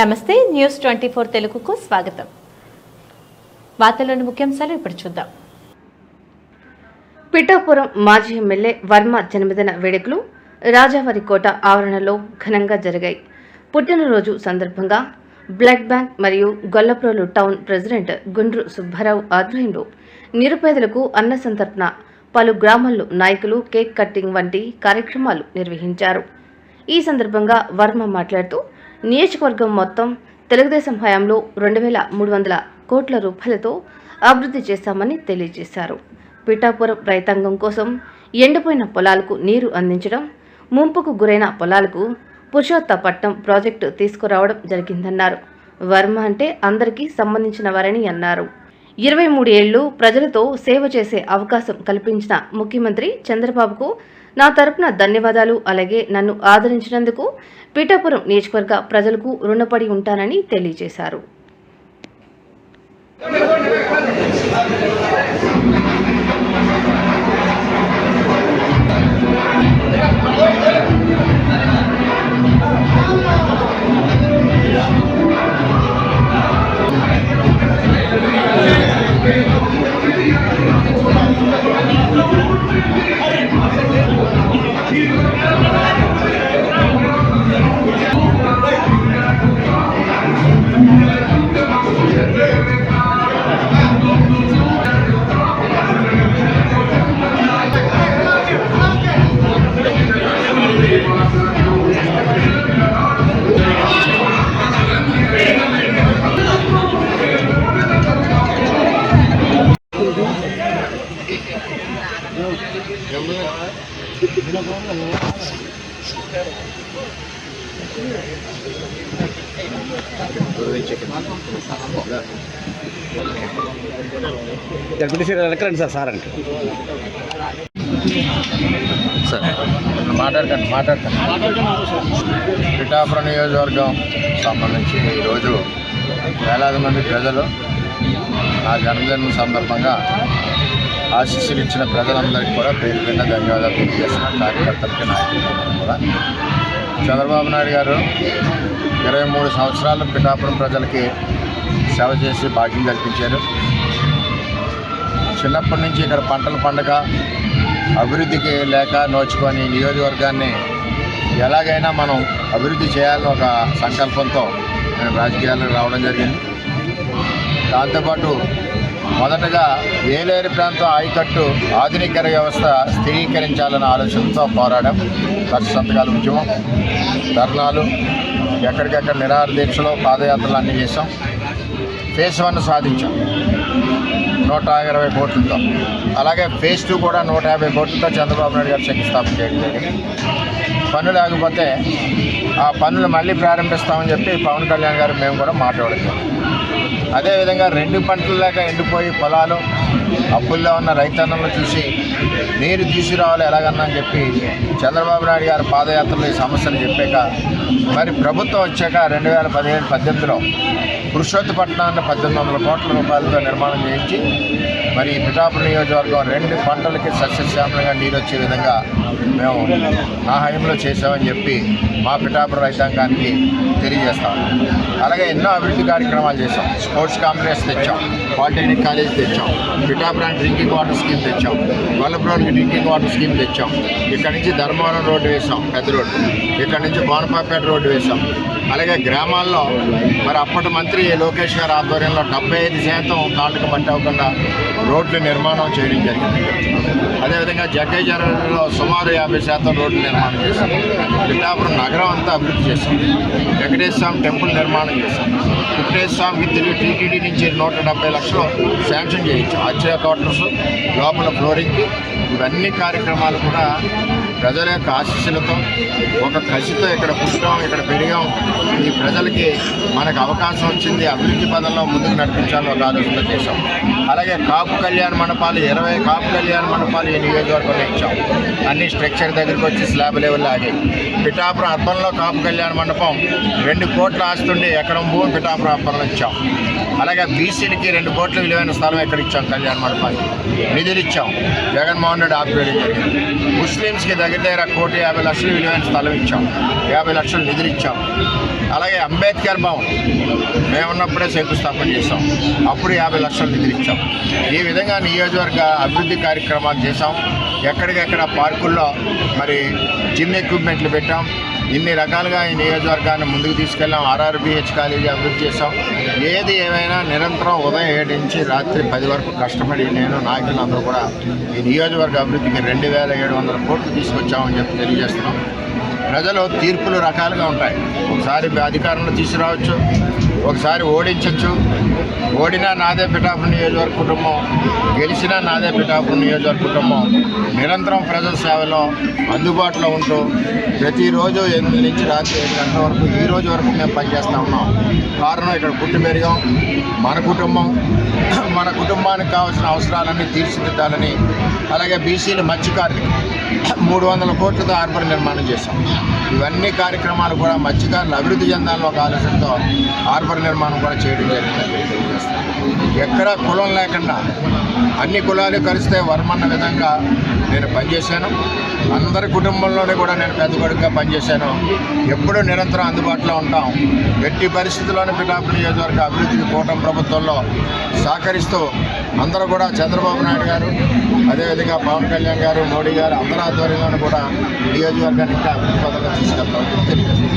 నమస్తే news twenty four తెలుగుకు స్వాగతం. వార్తల్లోని ముఖ్యాంశాలు ఇప్పుడు చూద్దాం. పిఠాపురం మాజీ ఎమ్మెల్యే వర్మ జన్మదిన వేడుకలు రాజావారి కోట ఆవరణలో ఘనంగా జరిగాయి. పుట్టినరోజు సందర్భంగా బ్లడ్ బ్యాంక్ మరియు గొల్లప్రోలు టౌన్ ప్రెసిడెంట్ గుండ్రు సుబ్బారావు ఆధ్వర్యంలో నిరుపేదలకు అన్న సంతర్పణ పలు గ్రామాల్లో నాయకులు కేక్ కట్టింగ్ వంటి కార్యక్రమాలు నిర్వహించారు. ఈ సందర్భంగా వర్మ మాట్లాడుతూ నియోజకవర్గం మొత్తం తెలుగుదేశం హయాంలో రెండు వేల మూడు వందల కోట్ల రూపాయలతో అభివృద్ధి చేశామని తెలియజేశారు. పిఠాపురం రైతాంగం కోసం ఎండిపోయిన పొలాలకు నీరు అందించడం ముంపుకు గురైన పొలాలకు పురుషోత్తపట్నం ప్రాజెక్టు తీసుకురావడం జరిగిందన్నారు. వర్మ అంటే అందరికీ సంబంధించిన వారని అన్నారు. ఇరవై మూడు ఏళ్ళు ప్రజలతో సేవ చేసే అవకాశం కల్పించిన ముఖ్యమంత్రి చంద్రబాబుకు నా తరపున ధన్యవాదాలు. అలాగే నన్ను ఆదరించినందుకు పీఠాపురం నియోజకవర్గ ప్రజలకు రుణపడి ఉంటానని తెలియజేశారు. జడ్పీటీసీ ఎక్కడండి సార్ సార్ అంటే సరే. మాట్లాడకండి మాట్లాడకండి. పిఠాపురం నియోజకవర్గం సంబంధించి ఈరోజు వేలాది మంది ప్రజలు నా జన్మదినం సందర్భంగా ఆశీస్సులు ప్రజలందరికీ కూడా పేరు పేరున ధన్యవాదాలు తెలియజేస్తున్న కార్యకర్తలకి నాయకులందరికీ కూడా చంద్రబాబు నాయుడు గారు ఇరవై మూడు సంవత్సరాలు పిఠాపురం ప్రజలకి సేవ చేసి భాగ్యం కల్పించారు. చిన్నప్పటి నుంచి ఇక్కడ పంటల పండగ అభివృద్ధికి లేక నోచుకొని నియోజకవర్గాన్ని ఎలాగైనా మనం అభివృద్ధి చేయాలని ఒక సంకల్పంతో నేను రాజకీయాలకు రావడం జరిగింది. దాంతోపాటు మొదటగా ఏలేరు ప్రాంతం ఆయకట్టు ఆధునికర వ్యవస్థ స్థిరీకరించాలన్న ఆలోచనతో పోరాడం. లక్ష సంతకాల ఉద్యమం ధర్నాలు ఎక్కడికెక్కడ నిరాహార దీక్షలో పాదయాత్రలు అన్నీ చేసాం ఫేస్ వన్ సాధించాం. నూట ఇరవై కోట్లతో. అలాగే ఫేజ్ టూ కూడా నూట యాభై కోట్లతో చంద్రబాబు నాయుడు గారు శంకుస్థాపన చేయడం జరిగింది. పనులు ఆగిపోతే ఆ పనులు మళ్ళీ ప్రారంభిస్తామని చెప్పి పవన్ కళ్యాణ్ గారు మేము కూడా మాట్లాడుతాం అదేవిధంగా రెండు పంటలు లేక ఎండిపోయి పొలాలు అప్పుల్లో ఉన్న రైతన్నలను చూసి నీరు తీసుకురావాలి ఎలాగన్నా అని చెప్పి చంద్రబాబు నాయుడు గారు పాదయాత్రలో ఈ సమస్యలు చెప్పాక మరి ప్రభుత్వం వచ్చాక రెండు వేల పదిహేడు పద్దెనిమిదిలో పురుషోత్తపట్నాన్ని పద్దెనిమిది వందల కోట్ల రూపాయలతో నిర్మాణం చేయించి మరి పిఠాపురం నియోజకవర్గం రెండు పంటలకి సస్యశ్యామలంగా నీరు వచ్చే విధంగా మేము నా హయంలో చేసామని చెప్పి మా పిఠాపురం రైతాంగానికి తెలియజేస్తాం. అలాగే ఎన్నో అభివృద్ధి కార్యక్రమాలు చేసాం స్పోర్ట్స్ కాంప్లెక్స్ తెచ్చాం. పాలిటెక్నిక్ కాలేజ్ తెచ్చాం. పిఠాపురానికి డ్రింకింగ్ వాటర్ స్కీమ్ తెచ్చాం. గొల్లపురానికి డ్రింకింగ్ వాటర్ స్కీమ్ తెచ్చాం. ఇక్కడ నుంచి ధర్మవరం రోడ్డు వేసాం పెద్ద రోడ్డు. ఇక్కడ నుంచి బోనపాపేట రోడ్డు వేసాం అలాగే గ్రామాల్లో మరి అప్పటి మంత్రి లోకేష్ గారి ఆధ్వర్యంలో డెబ్బై ఐదు శాతం కాళ్ళకు మట్టి అవ్వకుండా రోడ్ల నిర్మాణం చేయడం జరిగింది. అదేవిధంగా జగ్గైజర్లో సుమారు యాభై శాతం రోడ్లు నిర్మాణం చేశాం పిఠాపురం నగరం అంతా అభివృద్ధి చేశాం వెంకటేశ్వర స్వామి టెంపుల్ నిర్మాణం చేశాం వెంకటేశ్వర స్వామికి తిరిగి టీటీడీ నుంచి నూట డెబ్బై లక్షలు శాంక్షన్ చేయించాం ఆశ్చర్య క్వార్టర్స్ లోపల ఫ్లోరింగ్కి ఇవన్నీ కార్యక్రమాలు కూడా ప్రజల యొక్క ఆశీస్సులతో ఒక కసితో ఇక్కడ పుట్టాం ఇక్కడ పెరిగాం. ఈ ప్రజలకి మనకు అవకాశం వచ్చింది అభివృద్ధి పదంలో ముందుకు నడిపించాలని ఒక ఆలోచన చేశాం. అలాగే కాపు కళ్యాణ మండపాలు ఇరవై కాపు కళ్యాణ మండపాలు ఈ నియోజకవర్గంలో ఇచ్చాం. అన్ని స్ట్రక్చర్ దగ్గరికి వచ్చి స్లాబ్ లెవెల్ ఆగి పిఠాపురం అర్బన్లో కాపు కళ్యాణ మండపం రెండు కోట్ల ఆస్తుండి ఎకరం భూమి పిఠాపురం అర్బన్లో ఇచ్చాం. అలాగే బీసీలకి రెండు కోట్ల విలువైన స్థలం ఎక్కడ ఇచ్చాం? కళ్యాణ మండపానికి. నిధులు ఇచ్చాం. జగన్మోహన్ రెడ్డి ఆపివేయడం జరిగింది ముస్లిమ్స్కి దగ్గర దగ్గర దగ్గర కోటి యాభై లక్షలు విలువైన స్థలం ఇచ్చాం. యాభై లక్షలు నిధులు ఇచ్చాం. అలాగే అంబేద్కర్ భవన్ మేమున్నప్పుడే శంకుస్థాపన చేసాం అప్పుడు యాభై లక్షలు నిధులు ఇచ్చాం. ఈ విధంగా నియోజకవర్గ అభివృద్ధి కార్యక్రమాలు చేసాం ఎక్కడికెక్కడ పార్కుల్లో మరి జిమ్ ఎక్విప్మెంట్లు పెట్టాం. ఇన్ని రకాలుగా ఈ నియోజకవర్గాన్ని ముందుకు తీసుకెళ్ళాం. ఆర్ఆర్బిహెచ్ కాలేజీ అభివృద్ధి చేసాం ఏది ఏమైనా నిరంతరం ఉదయం ఏడు నుంచి రాత్రి పది వరకు కష్టపడి నేను నాయకులందరూ కూడా ఈ నియోజకవర్గ అభివృద్ధికి రెండు వేల ఏడు వందల కోట్లు తీసుకొచ్చామని చెప్పి తెలియజేస్తున్నాం. ప్రజలు తీర్పులు రకాలుగా ఉంటాయి. ఒకసారి అధికారంలో తీసుకురావచ్చు ఒకసారి ఓడించవచ్చు ఓడినా నాదే పిఠాపురం నియోజకవర్గ కుటుంబం గెలిచినా నాదే పిఠాపురం నియోజకవర్గ కుటుంబం నిరంతరం ప్రజల సేవలో అందుబాటులో ఉంటూ ప్రతిరోజు ఎనిమిది నుంచి రాత్రి ఏడు గంటల వరకు ఈ రోజు వరకు మేము పనిచేస్తూ ఉన్నాం. కారణం ఇక్కడ పుట్టి పెరిగాం మన కుటుంబం మన కుటుంబానికి కావాల్సిన అవసరాలన్నీ తీర్చిదిద్దాలని అలాగే బీసీలు మత్స్యకారులు మూడు వందల కోట్లతో హార్బర్ నిర్మాణం చేశాం. ఇవన్నీ కార్యక్రమాలు కూడా మత్స్యకారులు అభివృద్ధి చెందాలని ఒక ఆలోచనతో హార్బర్ నిర్మాణం కూడా చేయడం జరిగిందని తెలియజేస్తాం. ఎక్కడ కులం లేకుండా అన్ని కులాలు కలిస్తే వర్మన్న విధంగా నేను పనిచేశాను. అందరి కుటుంబంలోనే కూడా నేను పెద్ద కొడుకుగా పనిచేశాను. ఎప్పుడూ నిరంతరం అందుబాటులో ఉంటాం. ఎట్టి పరిస్థితుల్లోనే పిఠాపురం నియోజకవర్గ అభివృద్ధికి కూటమి ప్రభుత్వంలో సహకరిస్తూ అందరూ కూడా చంద్రబాబు నాయుడు గారు అదేవిధంగా పవన్ కళ్యాణ్ గారు మోడీ గారు అందరి ఆధ్వర్యంలోనూ కూడా నియోజకవర్గాన్ని ఇంకా అభివృద్ధి పథకాలు తెలియజేస్తాం